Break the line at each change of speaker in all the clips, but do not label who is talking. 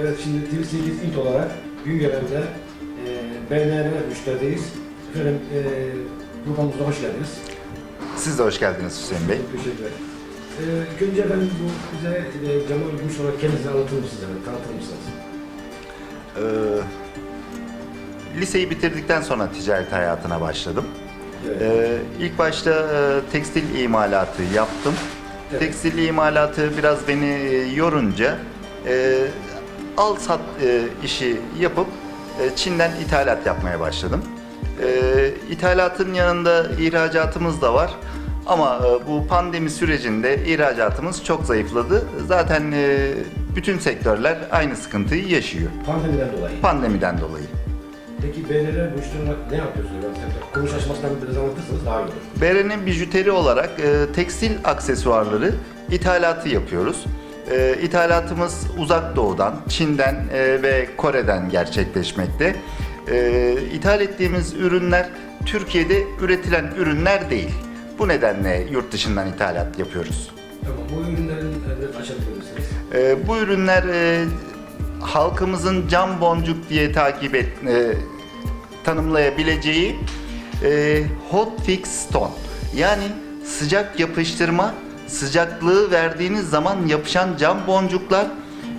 Evet şimdi TV8 ilk olarak Güngören'de e, BNR müşterideyiz. Efendim e, programımıza hoş geldiniz.
Siz de hoş geldiniz Hüseyin Bey.
Teşekkürler. E, ilk önce efendim bu bize e, Cemal Gümüş olarak kendinizi anlatır mısınız? efendim, Tanıtır mısınız?
Ee, liseyi bitirdikten sonra ticaret hayatına başladım.
Evet.
Ee, ilk başta e, tekstil imalatı yaptım.
Evet.
Tekstil imalatı biraz beni e, yorunca e, al sat e, işi yapıp e, Çin'den ithalat yapmaya başladım. E, ithalatın yanında ihracatımız da var. Ama e, bu pandemi sürecinde ihracatımız çok zayıfladı. Zaten e, bütün sektörler aynı sıkıntıyı yaşıyor.
Pandemiden dolayı.
Pandemiden dolayı.
Peki müşteri olarak ne yapıyorsunuz? Yani, konuş açmasından biraz anlatırsanız daha iyi olur.
Beren'in bijuteri olarak e, tekstil aksesuarları ithalatı yapıyoruz. E, ithalatımız uzak doğudan, Çin'den e, ve Kore'den gerçekleşmekte. E, ithal ettiğimiz ürünler Türkiye'de üretilen ürünler değil. Bu nedenle yurt dışından ithalat yapıyoruz.
Tamam bu ürünlerin biraz açabilir misiniz?
E, bu ürünler e, halkımızın cam boncuk diye takip et, e, tanımlayabileceği e, hot fix stone. Yani sıcak yapıştırma, sıcaklığı verdiğiniz zaman yapışan cam boncuklar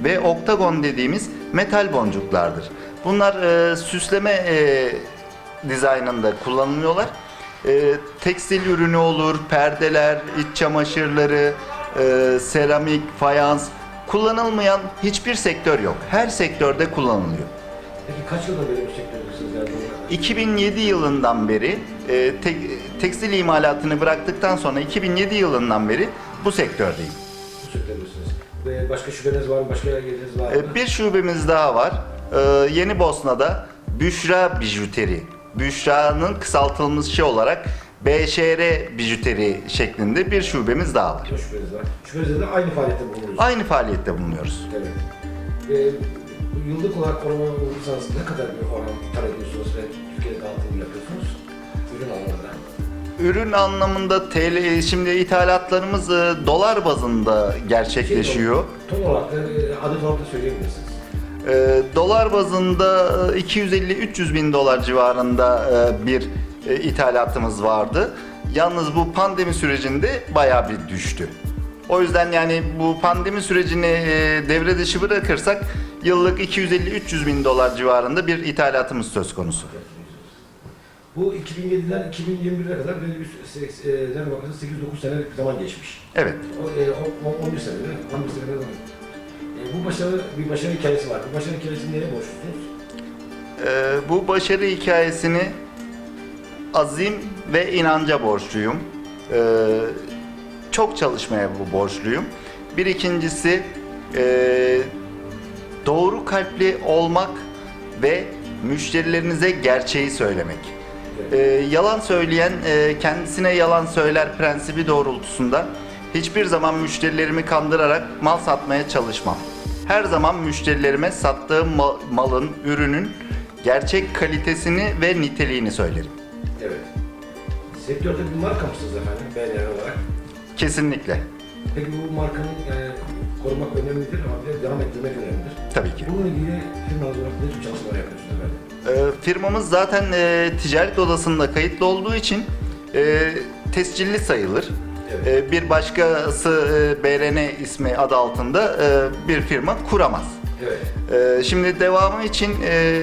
ve oktagon dediğimiz metal boncuklardır. Bunlar e, süsleme e, dizaynında kullanılıyorlar. E, tekstil ürünü olur, perdeler, iç çamaşırları, e, seramik, fayans kullanılmayan hiçbir sektör yok. Her sektörde kullanılıyor.
Peki kaç yılda böyle bir sektördesiniz? Yani bu-
2007 yılından beri e, tek- tekstil imalatını bıraktıktan sonra 2007 yılından beri bu sektördeyim.
bu sektördesiniz. Ve başka şubeniz var mı? Başka yeriniz var mı?
E, bir şubemiz daha var. E, Yeni Bosna'da Büşra Bijuteri. Büşra'nın kısaltılmışı olarak BŞR Bijuteri şeklinde bir şubemiz daha var.
Kaç şubeniz var? Şubenizde de aynı faaliyette bulunuyorsunuz.
Aynı faaliyette bulunuyoruz.
Evet. Ve bu yıllık olarak orana vurursanız ne kadar bir oran ithal ediyorsunuz ve Türkiye'de dağıtım yapıyorsunuz? Ürün anlamında.
Ürün anlamında TL, şimdi ithalatlarımız e, dolar bazında gerçekleşiyor.
Ton olarak da e, adet olarak da söyleyebilirsiniz.
E, dolar bazında e, 250-300 bin dolar civarında e, bir e, ithalatımız vardı. Yalnız bu pandemi sürecinde bayağı bir düştü. O yüzden yani bu pandemi sürecini e, devre dışı bırakırsak yıllık 250-300 bin dolar civarında bir ithalatımız söz konusu.
Bu 2007'den 2021'e kadar böyle bir e, nereden bakarsanız 8-9 senelik bir zaman geçmiş.
Evet.
O, e, o, o- 11 sene değil mi? 11 sene kadar zaman. E, bu başarı, bir başarı hikayesi var. Bu başarı hikayesini neye borçlusunuz?
Ee, bu başarı hikayesini azim ve inanca borçluyum. Ee, çok çalışmaya bu borçluyum. Bir ikincisi e, doğru kalpli olmak ve müşterilerinize gerçeği söylemek. Ee, yalan söyleyen e, kendisine yalan söyler prensibi doğrultusunda hiçbir zaman müşterilerimi kandırarak mal satmaya çalışmam. Her zaman müşterilerime sattığım ma- malın, ürünün gerçek kalitesini ve niteliğini söylerim.
Evet. Sektörde bir marka mısınız efendim BNR olarak?
Kesinlikle.
Peki bu markanın yani korumak önemlidir ama bir de devam ettirmek önemlidir.
Tabii ki.
Bununla ilgili firmanız olarak ne tür çalışmalar yapıyorsunuz efendim?
Ee, firmamız zaten e, ticaret odasında kayıtlı olduğu için e, tescilli sayılır.
Evet.
E, bir başkası e, BRN ismi adı altında e, bir firma kuramaz.
Evet.
Ee, şimdi devamı için e,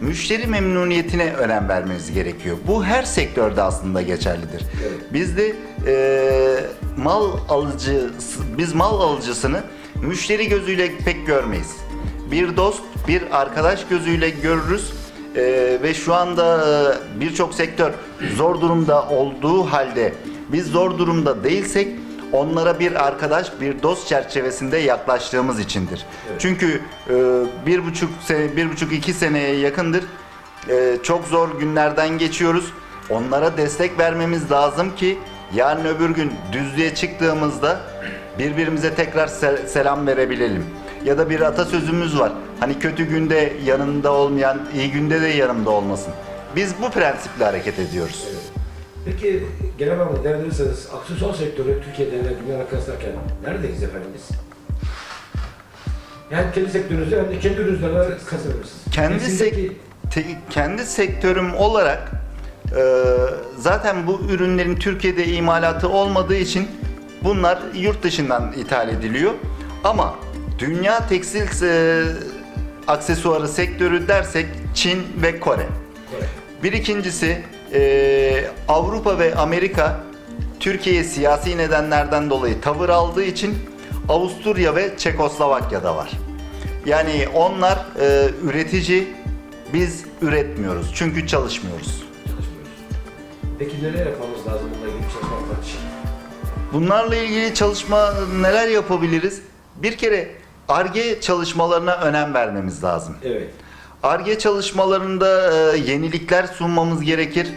müşteri memnuniyetine önem vermeniz gerekiyor. Bu her sektörde aslında geçerlidir.
Evet.
Biz de e, mal alıcı, biz mal alıcısını müşteri gözüyle pek görmeyiz. Bir dost, bir arkadaş gözüyle görürüz. E, ve şu anda e, birçok sektör zor durumda olduğu halde biz zor durumda değilsek onlara bir arkadaş, bir dost çerçevesinde yaklaştığımız içindir.
Evet.
Çünkü e, bir buçuk sene, bir buçuk iki seneye yakındır e, çok zor günlerden geçiyoruz. Onlara destek vermemiz lazım ki yarın öbür gün düzlüğe çıktığımızda birbirimize tekrar se- selam verebilelim. Ya da bir atasözümüz var. Hani kötü günde yanında olmayan iyi günde de yanımda olmasın. Biz bu prensiple hareket ediyoruz.
Evet. Peki genel anlamda değerlendirirseniz aksesuar sektörü Türkiye'de ve dünyada kıyaslarken neredeyiz efendim biz? Yani kendi sektörünüzde hem de kendi ürünlerine kazanırsınız.
Kendi Te- kendi sektörüm olarak e, zaten bu ürünlerin Türkiye'de imalatı olmadığı için bunlar yurt dışından ithal ediliyor. Ama dünya tekstil e, aksesuarı sektörü dersek Çin ve Kore.
Kore.
Bir ikincisi e, Avrupa ve Amerika Türkiye'ye siyasi nedenlerden dolayı tavır aldığı için Avusturya ve Çekoslovakya'da var. Yani onlar e, üretici, biz üretmiyoruz çünkü çalışmıyoruz.
çalışmıyoruz. Peki neler yapmamız lazım bununla ilgili çalışmalar için?
Bunlarla ilgili çalışma neler yapabiliriz? Bir kere ARGE çalışmalarına önem vermemiz lazım.
Evet.
ARGE çalışmalarında e, yenilikler sunmamız gerekir.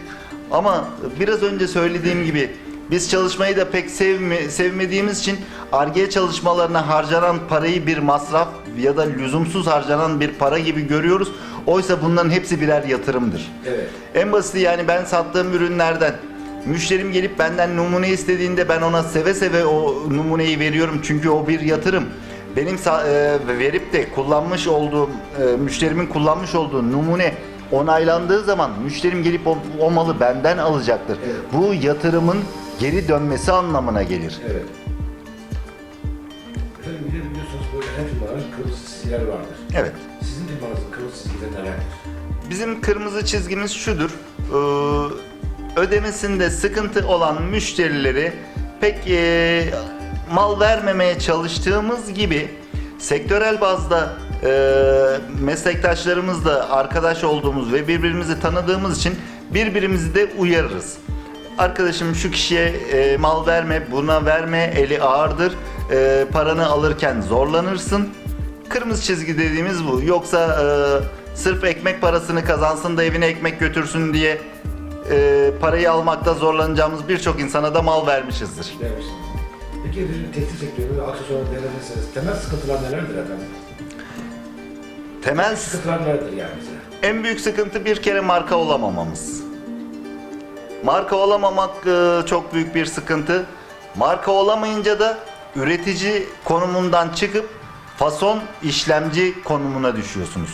Ama biraz önce söylediğim gibi biz çalışmayı da pek sevme, sevmediğimiz için ARGE çalışmalarına harcanan parayı bir masraf ya da lüzumsuz harcanan bir para gibi görüyoruz. Oysa bunların hepsi birer yatırımdır.
Evet.
En basiti yani ben sattığım ürünlerden müşterim gelip benden numune istediğinde ben ona seve seve o numuneyi veriyorum çünkü o bir yatırım. Benim e, verip de kullanmış olduğum e, müşterimin kullanmış olduğu numune onaylandığı zaman müşterim gelip o, o malı benden alacaktır.
Evet.
Bu yatırımın geri dönmesi anlamına gelir.
Evet. Efendim bir de biliyorsunuz böyle her firmaların kırmızı çizgileri vardır.
Evet.
Sizin firmanızın kırmızı çizgileri nelerdir?
Bizim kırmızı çizgimiz şudur. Ee, ödemesinde sıkıntı olan müşterileri pek e, mal vermemeye çalıştığımız gibi sektörel bazda e, meslektaşlarımızla arkadaş olduğumuz ve birbirimizi tanıdığımız için birbirimizi de uyarırız. Arkadaşım şu kişiye e, mal verme, buna verme, eli ağırdır, e, paranı alırken zorlanırsın. Kırmızı çizgi dediğimiz bu. Yoksa e, sırf ekmek parasını kazansın da evine ekmek götürsün diye e, parayı almakta zorlanacağımız birçok insana da mal vermişizdir.
Demişsiniz. Peki bir tekstil sektörü ve aksesuarı değerlendirirseniz temel sıkıntılar nelerdir efendim?
Temel
Sıkıntılar nelerdir yani bize?
en büyük sıkıntı bir kere marka olamamamız. Marka olamamak e, çok büyük bir sıkıntı. Marka olamayınca da üretici konumundan çıkıp fason işlemci konumuna düşüyorsunuz.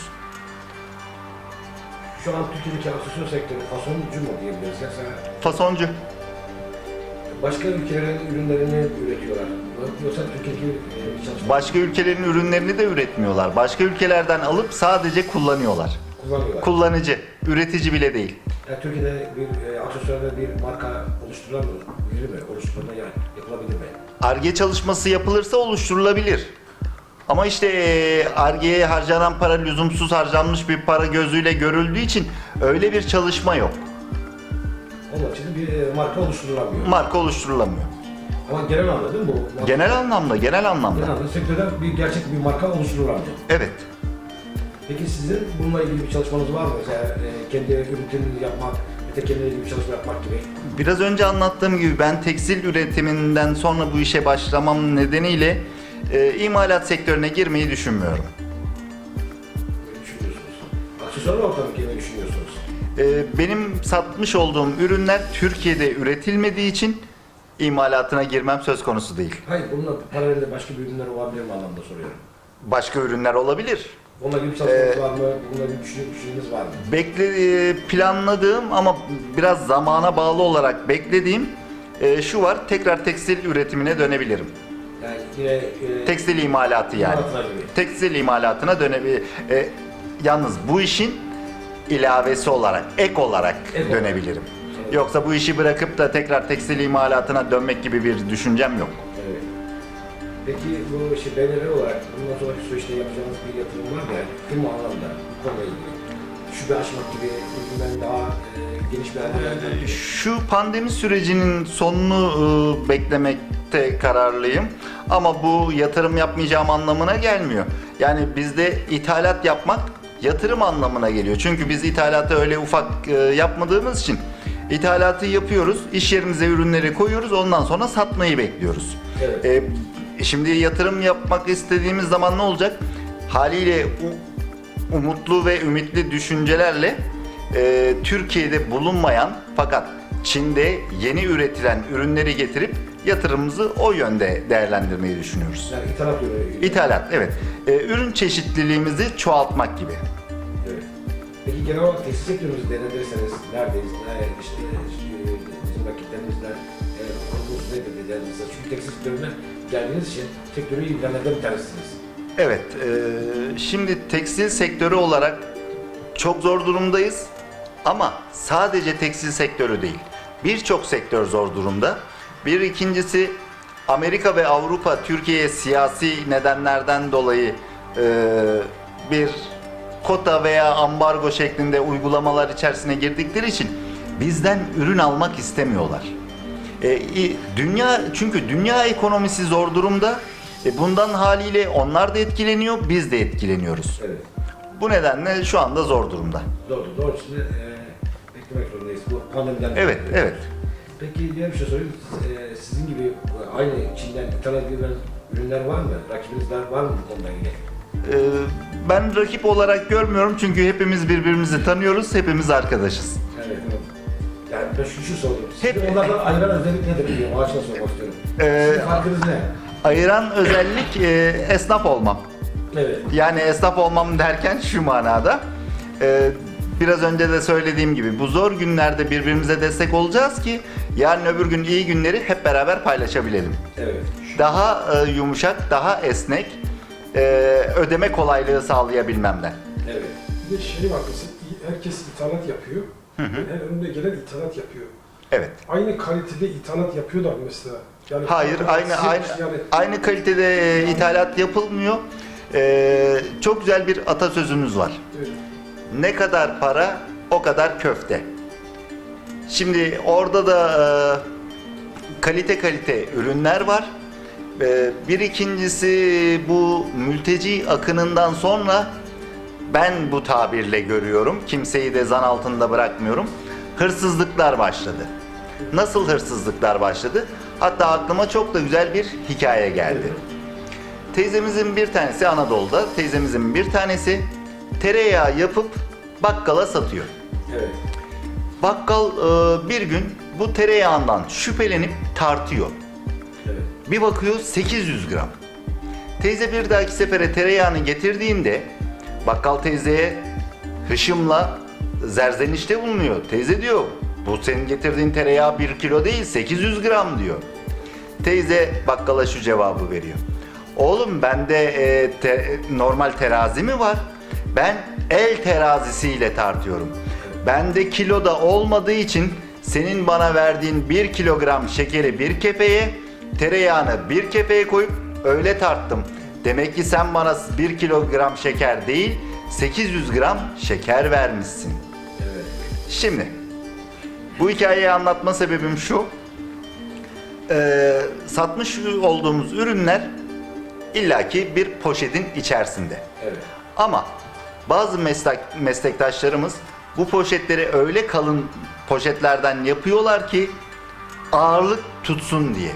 Şu an Türkiye'deki aksesuar sektörü fasoncu mu diyebiliriz? Yoksa
Fasoncu.
Başka ülkelerin ürünlerini üretiyorlar. Yoksa Türkiye'deki e,
Başka ülkelerin ürünlerini de üretmiyorlar. Başka ülkelerden alıp sadece kullanıyorlar.
kullanıyorlar.
Kullanıcı, üretici bile değil.
yani Türkiye'de bir e, aksesuarda bir marka oluşturulamıyor mi? Oluşturulma yani yapılabilir mi?
Arge çalışması yapılırsa oluşturulabilir. Ama işte eee, Arge'ye harcanan para lüzumsuz harcanmış bir para gözüyle görüldüğü için öyle bir çalışma yok.
Onun için de bir e, marka oluşturulamıyor.
Marka oluşturulamıyor.
Ama genel anlamda değil mi bu?
Genel anlamda, genel
Genel
anlamda.
anlamda sektörde bir gerçek bir marka oluşturulamıyor.
Evet.
Peki sizin bununla ilgili bir çalışmanız var mı? Mesela e, kendi üretimini yapmak, ilgili bir çalışma yapmak gibi.
Biraz önce anlattığım gibi ben tekstil üretiminden sonra bu işe başlamam nedeniyle eee, imalat sektörüne girmeyi düşünmüyorum.
Ne düşünüyorsunuz? Aksesuar ortamı girmeyi düşünüyorsunuz.
Ee, Benim satmış olduğum ürünler Türkiye'de üretilmediği için imalatına girmem söz konusu değil.
Hayır, bununla paralelde başka bir ürünler olabilir mi anlamda soruyorum.
Başka ürünler olabilir.
Bununla ilgili bir çalışmanız
Ee,
var mı? Bununla bir düşünce, düşünceniz var mı?
Bekle, e, planladığım ama biraz zamana bağlı olarak beklediğim e, şu var. Tekrar tekstil üretimine dönebilirim.
Yani yine... E,
Tekstil imalatı yani.
gibi.
Tekstil imalatına dönebilir. E, yalnız bu işin ilavesi olarak, ek olarak
Ek
dönebilirim. Yoksa bu işi bırakıp da tekrar tekstil imalatına dönmek gibi bir düşüncem yok.
Evet. Peki bu işte belirli olarak bundan sonraki süreçte yapacağınız bir yatırım var? Yani firma anlamda bu konuyla ilgili. Şube açmak gibi, üründen daha e, geniş bir gelmek gibi.
Şu pandemi sürecinin sonunu e, beklemekte kararlıyım. Ama bu yatırım yapmayacağım anlamına gelmiyor. Yani bizde ithalat yapmak yatırım anlamına geliyor. Çünkü biz ithalatı öyle ufak e, yapmadığımız için ithalatı yapıyoruz, iş yerimize ürünleri koyuyoruz, ondan sonra satmayı bekliyoruz.
Evet.
E, şimdi yatırım yapmak istediğimiz zaman ne olacak? Haliyle umutlu ve ümitli düşüncelerle e, Türkiye'de bulunmayan fakat Çin'de yeni üretilen ürünleri getirip yatırımımızı o yönde değerlendirmeyi düşünüyoruz.
Yani ithalat yönü.
İthalat, evet. Ee, ürün çeşitliliğimizi çoğaltmak gibi.
Evet. Peki genel olarak tekstil sektörümüzü değerlendirirseniz neredeyiz? Ne, işte, bizim rakiplerimizle e, konumuz nedir. Çünkü tekstil sektörüne geldiğiniz için sektörü ilgilenenlerden bir tanesiniz.
Evet, e, şimdi tekstil sektörü olarak çok zor durumdayız. Ama sadece tekstil sektörü değil, birçok sektör zor durumda. Bir ikincisi Amerika ve Avrupa Türkiye'ye siyasi nedenlerden dolayı e, bir kota veya ambargo şeklinde uygulamalar içerisine girdikleri için bizden ürün almak istemiyorlar. E, dünya çünkü dünya ekonomisi zor durumda. E, bundan haliyle onlar da etkileniyor, biz de etkileniyoruz.
Evet.
Bu nedenle şu anda zor durumda.
Doğru. Doğru. Şimdi e, beklemek zorundayız. Bu pandemiden
Evet,
dolayı.
evet.
Peki diğer bir şey sorayım. E, sizin gibi aynı Çin'den ithal edilen ürünler var mı? Rakibinizler var mı bu konuda yine?
E, ben rakip olarak görmüyorum çünkü hepimiz birbirimizi tanıyoruz, hepimiz arkadaşız.
Evet. evet. Yani ben şu, şu soruyorum. Sizin
Hep-
onlardan ayıran özellik nedir diye o açıdan sormak istiyorum.
Ee,
Sizin farkınız ne?
Ayıran özellik e, esnaf olmam.
Evet.
Yani esnaf olmam derken şu manada. e, biraz önce de söylediğim gibi bu zor günlerde birbirimize destek olacağız ki yarın öbür gün iyi günleri hep beraber paylaşabilelim.
Evet.
Daha e, yumuşak, daha esnek e, ödeme kolaylığı sağlayabilmemden.
Evet.
Bir de şey var mesela, herkes ithalat yapıyor. Her önüne gelen ithalat yapıyor.
Evet.
Aynı kalitede ithalat yapıyorlar mesela. Yani
Hayır, aynı aynı
yani
aynı kalitede e, ithalat yapılmıyor. E, çok güzel bir atasözümüz var.
evet,
Ne kadar para o kadar köfte. Şimdi orada da e, kalite kalite ürünler var. E, bir ikincisi bu mülteci akınından sonra ben bu tabirle görüyorum. Kimseyi de zan altında bırakmıyorum. Hırsızlıklar başladı. Nasıl hırsızlıklar başladı? Hatta aklıma çok da güzel bir hikaye geldi. Teyzemizin bir tanesi Anadolu'da, teyzemizin bir tanesi tereyağı yapıp bakkala satıyor.
Evet.
Bakkal e, bir gün bu tereyağından şüphelenip tartıyor.
Evet.
Bir bakıyor 800 gram. Teyze bir dahaki sefere tereyağını getirdiğinde bakkal teyzeye hışımla zerzenişte bulunuyor. Teyze diyor bu senin getirdiğin tereyağı 1 kilo değil 800 gram diyor. Teyze bakkala şu cevabı veriyor. Oğlum bende e, te- normal terazi mi var? Ben el terazisiyle tartıyorum. Bende kilo da olmadığı için senin bana verdiğin 1 kilogram şekeri bir kefeye, tereyağını bir kefeye koyup öyle tarttım. Demek ki sen bana 1 kilogram şeker değil, 800 gram şeker vermişsin.
Evet.
Şimdi bu hikayeyi anlatma sebebim şu. Ee, satmış olduğumuz ürünler illaki bir poşetin içerisinde.
Evet.
Ama bazı meslek, meslektaşlarımız bu poşetleri öyle kalın poşetlerden yapıyorlar ki ağırlık tutsun diye.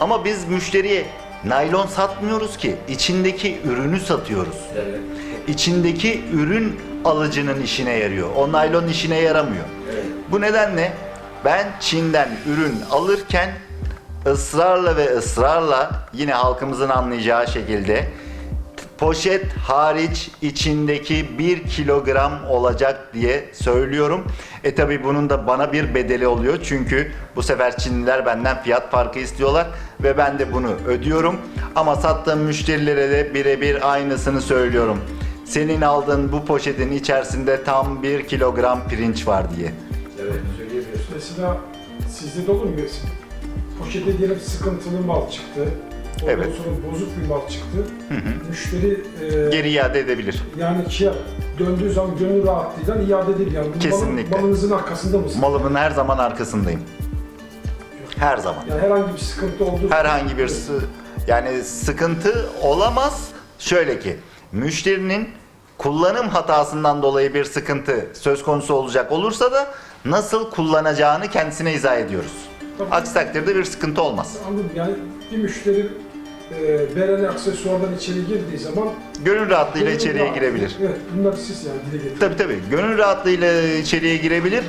Ama biz müşteriye naylon satmıyoruz ki içindeki ürünü satıyoruz.
Evet.
İçindeki ürün alıcının işine yarıyor. O naylon işine yaramıyor.
Evet.
Bu nedenle ben Çin'den ürün alırken ısrarla ve ısrarla yine halkımızın anlayacağı şekilde poşet hariç içindeki 1 kilogram olacak diye söylüyorum. E tabi bunun da bana bir bedeli oluyor çünkü bu sefer Çinliler benden fiyat farkı istiyorlar ve ben de bunu ödüyorum. Ama sattığım müşterilere de birebir aynısını söylüyorum. Senin aldığın bu poşetin içerisinde tam 1 kilogram pirinç var diye.
Evet. Söyleyebiliyorsun.
mesela sizde de olur mu? Poşete diyelim sıkıntılı mal çıktı. Ondan
Evet.
sonra bozuk bir mal çıktı. Müşteri e,
Geri iade edebilir.
yani şey, döndüğü zaman gönül rahatlığıyla iade edebilir. Yani
Kesinlikle.
malınızın arkasında mısın?
Malımın her zaman arkasındayım. Her zaman.
Yani herhangi bir sıkıntı olduğu
Herhangi bir sı- yani sıkıntı olamaz. Şöyle ki müşterinin kullanım hatasından dolayı bir sıkıntı söz konusu olacak olursa da nasıl kullanacağını kendisine izah ediyoruz.
Tabii.
Aksi takdirde bir sıkıntı olmaz.
Anladım. Yani bir müşteri e, bereli aksesuardan içeri girdiği zaman
Gönül rahatlığıyla
gönül
içeriye
rahat-
girebilir.
Evet, bunlar siz yani dile getirin.
Tabii tabii. Gönül rahatlığıyla içeriye girebilir.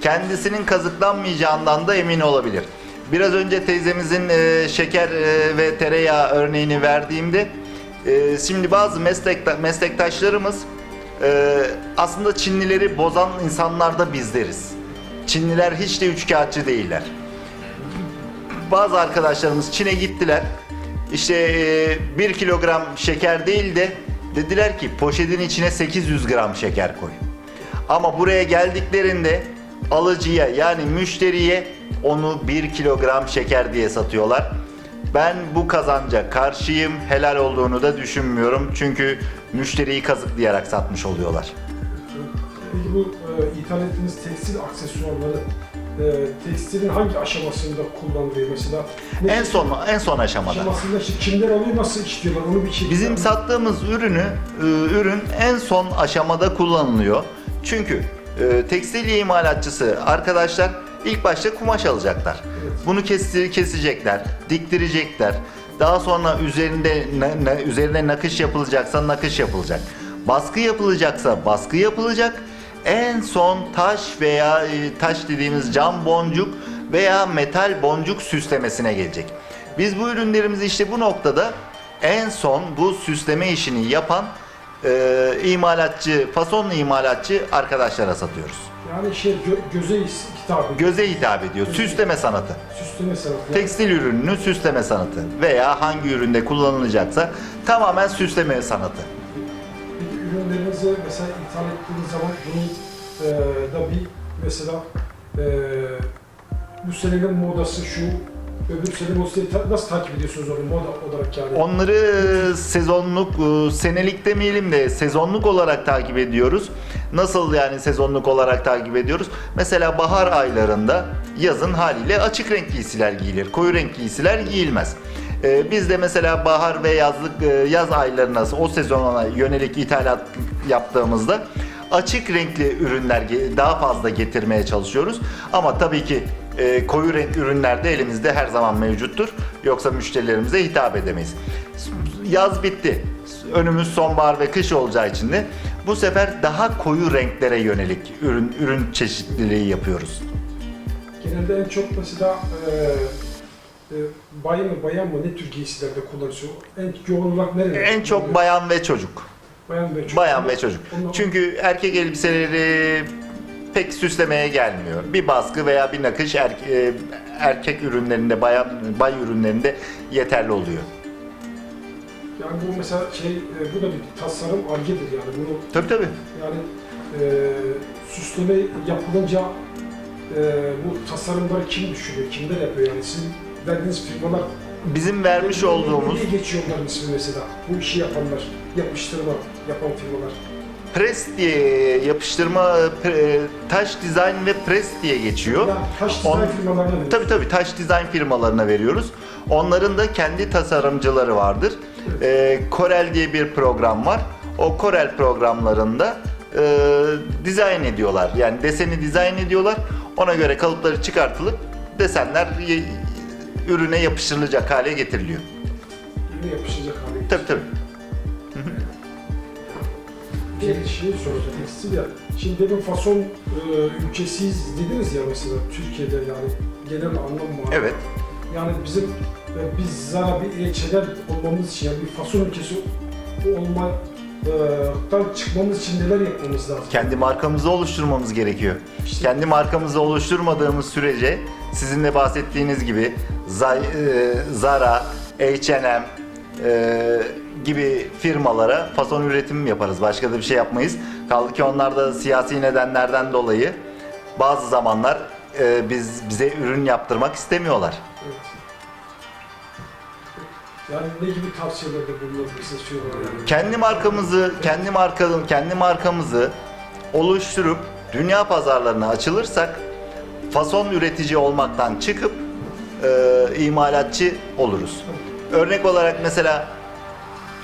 Kendisinin kazıklanmayacağından da emin olabilir. Biraz önce teyzemizin e, şeker e, ve tereyağı örneğini verdiğimde e, şimdi bazı meslekta, meslektaşlarımız e, aslında Çinlileri bozan insanlar da bizleriz. Çinliler hiç de üçkağıtçı değiller. Bazı arkadaşlarımız Çin'e gittiler. İşte e, 1 kilogram şeker değil de dediler ki poşetin içine 800 gram şeker koy. Ama buraya geldiklerinde alıcıya yani müşteriye onu 1 kilogram şeker diye satıyorlar. Ben bu kazanca karşıyım. Helal olduğunu da düşünmüyorum. Çünkü müşteriyi kazıklayarak satmış oluyorlar.
Peki bu e, ithal ettiğiniz tekstil aksesuarları e, tekstilin hangi aşamasında kullanılıyor mesela? Ne
En son en son aşamada.
aşamasında işte kimler alıyor, nasıl işliyorlar onu bir şey.
Bizim sattığımız ürünü e, ürün en son aşamada kullanılıyor. Çünkü e, tekstil imalatçısı arkadaşlar ilk başta kumaş alacaklar.
Evet.
Bunu kesti, kesecekler, diktirecekler. Daha sonra üzerinde ne- ne- üzerine nakış yapılacaksa nakış yapılacak. Baskı yapılacaksa baskı yapılacak. En son taş veya e, taş dediğimiz cam boncuk veya metal boncuk süslemesine gelecek. Biz bu ürünlerimizi işte bu noktada en son bu süsleme işini yapan e, imalatçı, fasonlu imalatçı arkadaşlara satıyoruz.
Yani şey gö- göze hitap ediyor.
Göze hitap ediyor. Süsleme sanatı.
Süsleme sanatı. Yani
Tekstil ürününün süsleme sanatı veya hangi üründe kullanılacaksa tamamen süsleme sanatı.
Ürünlerinizi mesela ithal ettiğiniz zaman bunun e, da bir mesela e, bu senenin modası şu, öbür senenin modası nasıl takip ediyorsunuz onu moda olarak yani?
Onları sezonluk, e, senelik demeyelim de sezonluk olarak takip ediyoruz. Nasıl yani sezonluk olarak takip ediyoruz? Mesela bahar aylarında yazın haliyle açık renk giysiler giyilir. Koyu renk giysiler giyilmez. E, Biz de mesela bahar ve yazlık e, yaz aylarına o sezona yönelik ithalat yaptığımızda açık renkli ürünler daha fazla getirmeye çalışıyoruz. Ama tabii ki e, koyu renk ürünler de elimizde her zaman mevcuttur. Yoksa müşterilerimize hitap edemeyiz. Yaz bitti. Önümüz sonbahar ve kış olacağı için de bu sefer daha koyu renklere yönelik ürün ürün çeşitliliği yapıyoruz.
Genelde en çok mesela e, bayan mı bayan mı ne tür giysilerde kullanıyorsun? En yoğun olarak nerede?
En çok bayan ve çocuk.
bayan ve çocuk.
Bayan ve çocuk.
Onlar-
Çünkü erkek elbiseleri pek süslemeye gelmiyor. Bir baskı veya bir nakış erke- e, erkek ürünlerinde, bayan bay ürünlerinde yeterli oluyor.
Yani bu mesela şey e, bu da bir tasarım argedir yani bunu
Tabii tabii.
yani e, süsleme yapılınca e, bu tasarımları kim düşünüyor, kimler yapıyor yani sizin verdiğiniz firmalar
Bizim vermiş olduğumuz
Ne geçiyor onların ismi mesela? Bu işi yapanlar, yapıştırma yapan firmalar.
pres diye yapıştırma pre- taş dizayn ve pres diye geçiyor.
Yani taş dizayn
On-
firmalarına veriyor.
Tabii tabii taş dizayn firmalarına veriyoruz. Onların da kendi tasarımcıları vardır. Ee, Corel diye bir program var. O Corel programlarında e, dizayn ediyorlar. Yani deseni dizayn ediyorlar. Ona göre kalıpları çıkartılıp desenler y- ürüne yapıştırılacak hale getiriliyor.
Yine yapışacak hale.
Tabii tabii.
Bir şey soracağım. Tekstil ya. Şimdi demin fason e, ülkesiyiz dediniz ya mesela Türkiye'de yani genel anlam var.
Evet.
Yani bizim e, biz zara bir elçiler olmamız için yani bir fason ülkesi olmaktan çıkmamız için neler yapmamız lazım?
Kendi markamızı oluşturmamız gerekiyor.
İşte-
Kendi markamızı oluşturmadığımız sürece sizin de bahsettiğiniz gibi Zara, H&M e, gibi firmalara fason üretim yaparız. Başka da bir şey yapmayız. Kaldı ki onlar da siyasi nedenlerden dolayı bazı zamanlar e, biz bize ürün yaptırmak istemiyorlar.
Evet. Yani ne gibi tavsiyelerde bulunabilirsiniz firmalara? Yani?
Kendi markamızı, kendi markanın kendi markamızı oluşturup dünya pazarlarına açılırsak fason üretici olmaktan çıkıp e, imalatçı oluruz. Örnek olarak mesela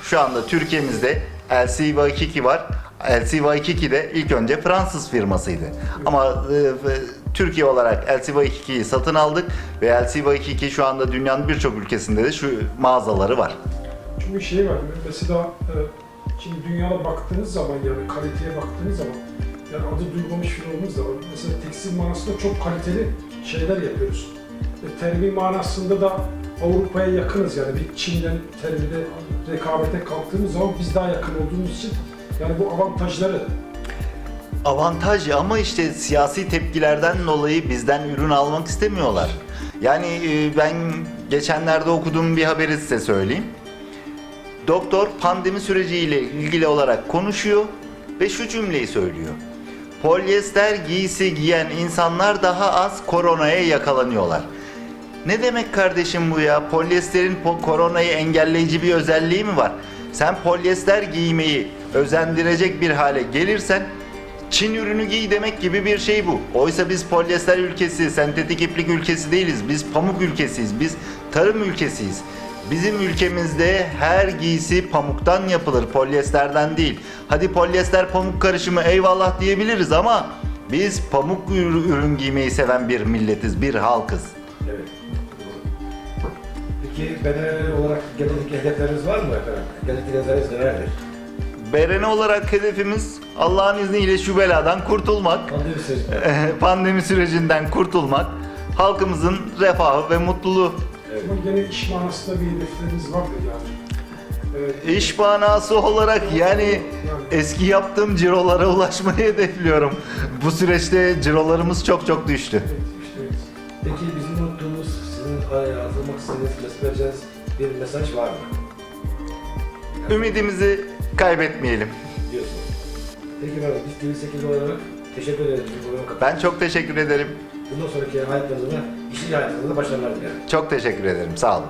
şu anda Türkiye'mizde LC Waikiki var. LC Waikiki de ilk önce Fransız firmasıydı. Ama e, ve- Türkiye olarak LC Waikiki'yi satın aldık ve LC Waikiki şu anda dünyanın birçok ülkesinde de şu mağazaları var.
Çünkü şey var mesela e, şimdi dünyada baktığınız zaman yani kaliteye baktığınız zaman yani adı duyulmamış firmamız da var. Mesela tekstil manasında çok kaliteli şeyler yapıyoruz. E, terimi manasında da Avrupa'ya yakınız yani bir Çin'den terimde rekabete kalktığımız zaman biz daha yakın olduğumuz için yani bu avantajları
avantaj ama işte siyasi tepkilerden dolayı bizden ürün almak istemiyorlar. Yani e, ben geçenlerde okuduğum bir haberi size söyleyeyim. Doktor pandemi süreciyle ilgili olarak konuşuyor ve şu cümleyi söylüyor. Polyester giysi giyen insanlar daha az koronaya yakalanıyorlar. Ne demek kardeşim bu ya? Polyesterin po- koronayı engelleyici bir özelliği mi var? Sen polyester giymeyi özendirecek bir hale gelirsen Çin ürünü giy demek gibi bir şey bu. Oysa biz polyester ülkesi, sentetik iplik ülkesi değiliz. Biz pamuk ülkesiyiz. Biz tarım ülkesiyiz. Bizim ülkemizde her giysi pamuktan yapılır, polyesterden değil. Hadi polyester pamuk karışımı eyvallah diyebiliriz ama biz pamuk ür- ürün giymeyi seven bir milletiz, bir halkız.
Evet. Peki bedel olarak gelecek hedefleriniz var mı efendim? Gelecek hedefleriniz nelerdir?
Berene olarak hedefimiz Allah'ın izniyle şu beladan kurtulmak.
Pandemi sürecinde.
pandemi sürecinden kurtulmak, halkımızın refahı ve mutluluğu.
Evet.
ama gene iş manasında bir hedefleriniz vardır yani. Evet.
İş manası olarak yani eski yaptığım cirolara ulaşmayı hedefliyorum. Bu süreçte cirolarımız çok çok düştü.
Evet, işte evet.
Peki bizim unuttuğumuz, sizin istediğiniz, vereceğiniz bir mesaj var mı?
Ümidimizi kaybetmeyelim.
Diyorsun. Peki efendim, biz TV8 olarak teşekkür ederiz. bu katıldığınız
Ben çok teşekkür ederim.
Bundan sonraki hayatlarınızda, işin hayatınızda başarılar dilerim.
Çok teşekkür ederim. Sağ olun.